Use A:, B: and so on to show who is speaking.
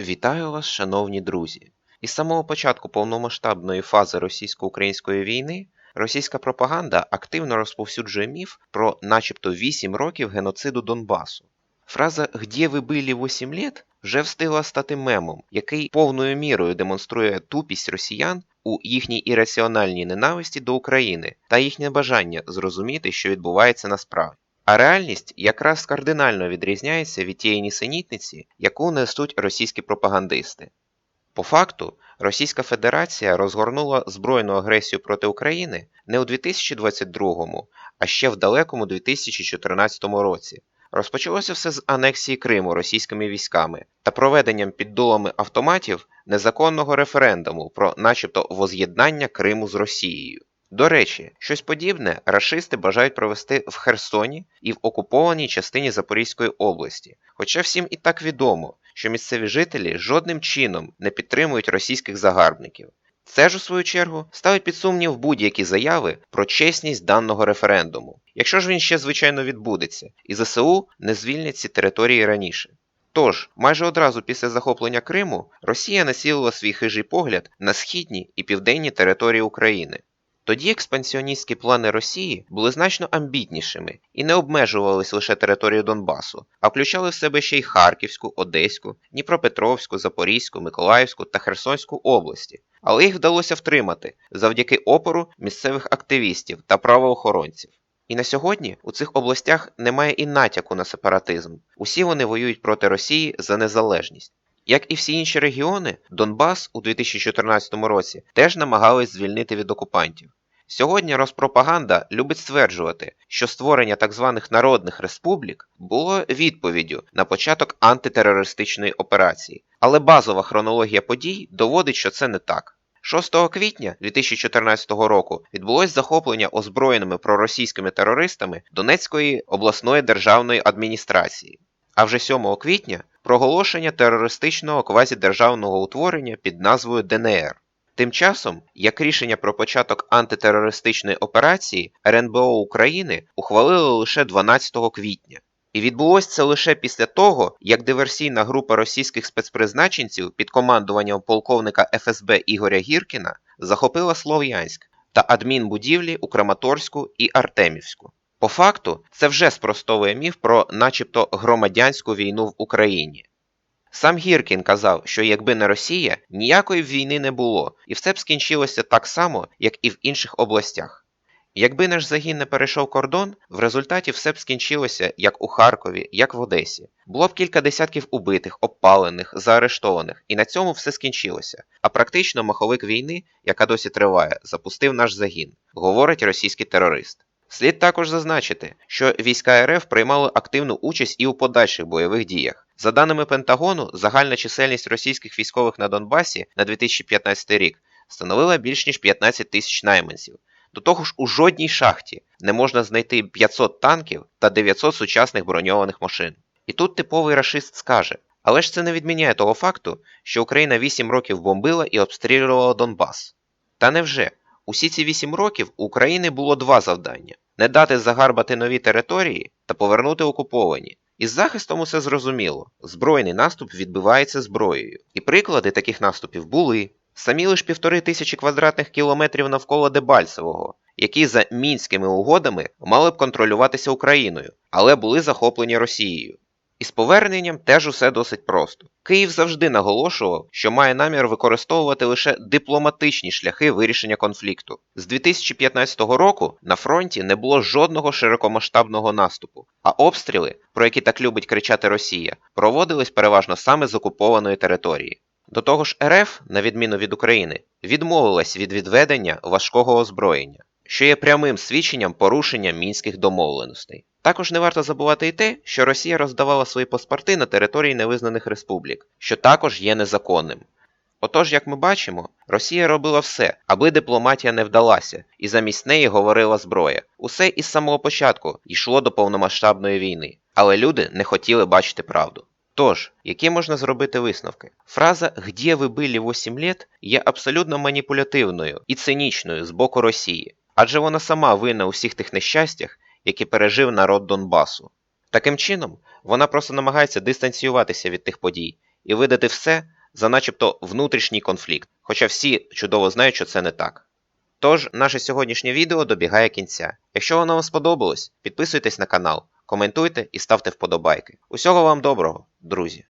A: Вітаю вас, шановні друзі! Із самого початку повномасштабної фази російсько-української війни російська пропаганда активно розповсюджує міф про начебто 8 років геноциду Донбасу. Фраза «Где ви были 8 лет» вже встигла стати мемом, який повною мірою демонструє тупість росіян у їхній ірраціональній ненависті до України та їхнє бажання зрозуміти, що відбувається насправді. А реальність якраз кардинально відрізняється від тієї нісенітниці, яку несуть російські пропагандисти. По факту, Російська Федерація розгорнула збройну агресію проти України не у 2022, а ще в далекому 2014 році. Розпочалося все з анексії Криму російськими військами та проведенням під дулами автоматів незаконного референдуму про начебто воз'єднання Криму з Росією. До речі, щось подібне рашисти бажають провести в Херсоні і в окупованій частині Запорізької області. Хоча всім і так відомо, що місцеві жителі жодним чином не підтримують російських загарбників. Це ж, у свою чергу, ставить під сумнів будь-які заяви про чесність даного референдуму, якщо ж він ще звичайно відбудеться, і ЗСУ не звільнять ці території раніше. Тож, майже одразу після захоплення Криму Росія націлила свій хижий погляд на східні і південні території України. Тоді експансіоністські плани Росії були значно амбітнішими і не обмежувались лише територією Донбасу, а включали в себе ще й Харківську, Одеську, Дніпропетровську, Запорізьку, Миколаївську та Херсонську області, але їх вдалося втримати завдяки опору місцевих активістів та правоохоронців. І на сьогодні у цих областях немає і натяку на сепаратизм. Усі вони воюють проти Росії за незалежність. Як і всі інші регіони, Донбас у 2014 році теж намагались звільнити від окупантів. Сьогодні Роспропаганда любить стверджувати, що створення так званих народних республік було відповіддю на початок антитерористичної операції, але базова хронологія подій доводить, що це не так. 6 квітня 2014 року відбулось захоплення озброєними проросійськими терористами Донецької обласної державної адміністрації. А вже 7 квітня проголошення терористичного квазідержавного утворення під назвою ДНР. Тим часом, як рішення про початок антитерористичної операції РНБО України ухвалили лише 12 квітня. І відбулося це лише після того, як диверсійна група російських спецпризначенців під командуванням полковника ФСБ Ігоря Гіркіна захопила Слов'янськ та адмінбудівлі у Краматорську і Артемівську. По факту, це вже спростовує міф про начебто громадянську війну в Україні. Сам Гіркін казав, що якби не Росія, ніякої війни не було, і все б скінчилося так само, як і в інших областях. Якби наш загін не перейшов кордон, в результаті все б скінчилося як у Харкові, як в Одесі. Було б кілька десятків убитих, обпалених, заарештованих, і на цьому все скінчилося. А практично маховик війни, яка досі триває, запустив наш загін, говорить російський терорист. Слід також зазначити, що війська РФ приймали активну участь і у подальших бойових діях. За даними Пентагону, загальна чисельність російських військових на Донбасі на 2015 рік становила більш ніж 15 тисяч найманців. До того ж, у жодній шахті не можна знайти 500 танків та 900 сучасних броньованих машин. І тут типовий рашист скаже: але ж це не відміняє того факту, що Україна 8 років бомбила і обстрілювала Донбас. Та невже? Усі ці 8 років у України було два завдання: не дати загарбати нові території та повернути окуповані. Із захистом усе зрозуміло, збройний наступ відбивається зброєю. І приклади таких наступів були. Самі лиш півтори тисячі квадратних кілометрів навколо Дебальцевого, які за мінськими угодами мали б контролюватися Україною, але були захоплені Росією. І з поверненням теж усе досить просто. Київ завжди наголошував, що має намір використовувати лише дипломатичні шляхи вирішення конфлікту. З 2015 року на фронті не було жодного широкомасштабного наступу, а обстріли, про які так любить кричати Росія, проводились переважно саме з окупованої території. До того ж, РФ, на відміну від України, відмовилась від відведення важкого озброєння, що є прямим свідченням порушення мінських домовленостей. Також не варто забувати й те, що Росія роздавала свої паспорти на території невизнаних республік, що також є незаконним. Отож, як ми бачимо, Росія робила все, аби дипломатія не вдалася, і замість неї говорила зброя. Усе із самого початку йшло до повномасштабної війни, але люди не хотіли бачити правду. Тож, які можна зробити висновки? Фраза «Где ви были 8 лет» є абсолютно маніпулятивною і цинічною з боку Росії, адже вона сама винна у всіх тих нещастях, які пережив народ Донбасу. Таким чином, вона просто намагається дистанціюватися від тих подій і видати все за начебто внутрішній конфлікт, хоча всі чудово знають, що це не так. Тож, наше сьогоднішнє відео добігає кінця. Якщо воно вам сподобалось, підписуйтесь на канал, коментуйте і ставте вподобайки. Усього вам доброго, друзі!